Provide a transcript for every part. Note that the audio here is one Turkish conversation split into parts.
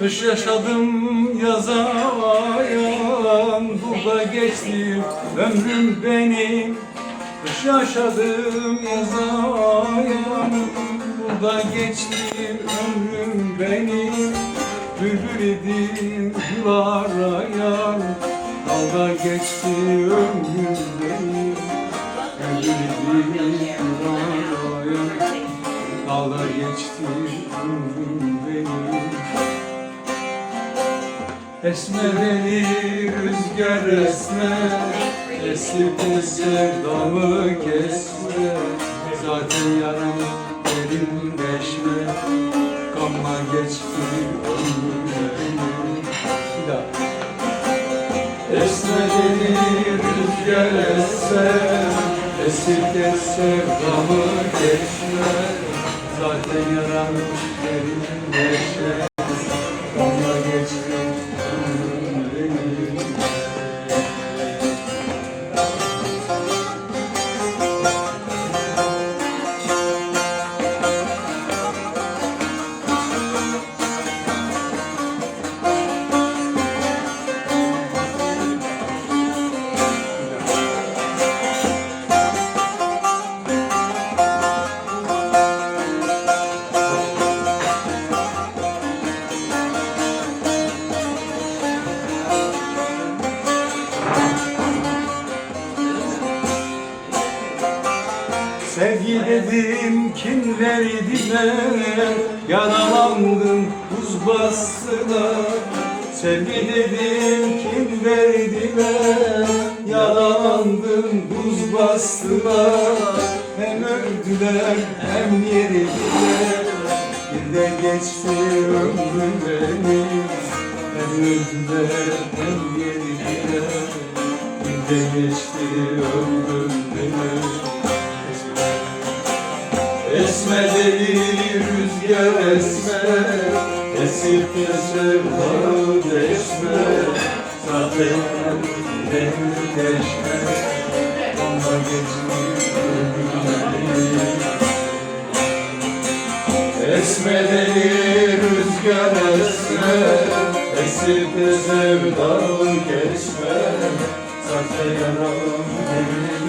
Kış yaşadım yazamayan Burada geçti ömrüm benim. Kış yaşadım yazamayan Burada geçti ömrüm benim. Bülbül idim gül arayan Dalda geçti ömrüm benim. Bülbül idim gül arayan Dalda geçti ömrüm benim Esmer beni rüzgar esmer Esip de sevdamı kesme. Zaten yaram derin deşme. Kanla geçti ömrüm Bir daha Esmer beni rüzgar esmer Esip de sevdamı kesme. Zaten yaram derin deşme Sevgi dedim kimlerdiler Yaralandım buz bastılar Sevgi dedim kimlerdiler Yaralandım buz bastılar Hem öldüler hem yeridiler Bir de geçti ömrüm benim Hem öldüler hem yeridiler Bir de geçti ömrüm Esme deli rüzgar esme. Esip de sevdağı deşme Zaten deşme Onda geçti ömrüm Esme deli rüzgar esme. Esip de sevdağı geçme Zaten yaram benim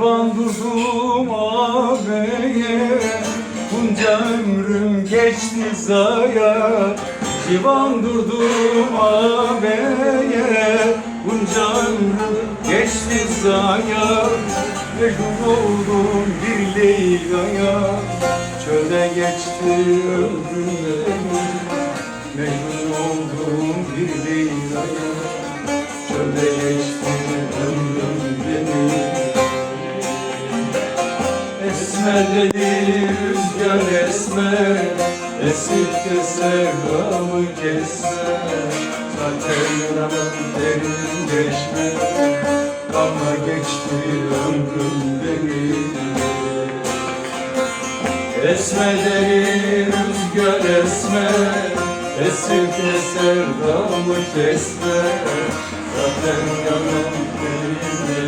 Divan durdum ağabeye Bunca ömrüm geçti zaya. Divan durdum ağabeye Bunca ömrüm geçti zaya. Mecnun oldum bir Leyla'ya Çölde geçti ömrüm benim Esmer rüzgar esmer Esip de sevdamı kesme. Zaten yaramam derin geçme Kanla geçti ömrüm benim. Esme rüzgar esmer Esip de sevdamı kesme. Zaten yaramam derin geçme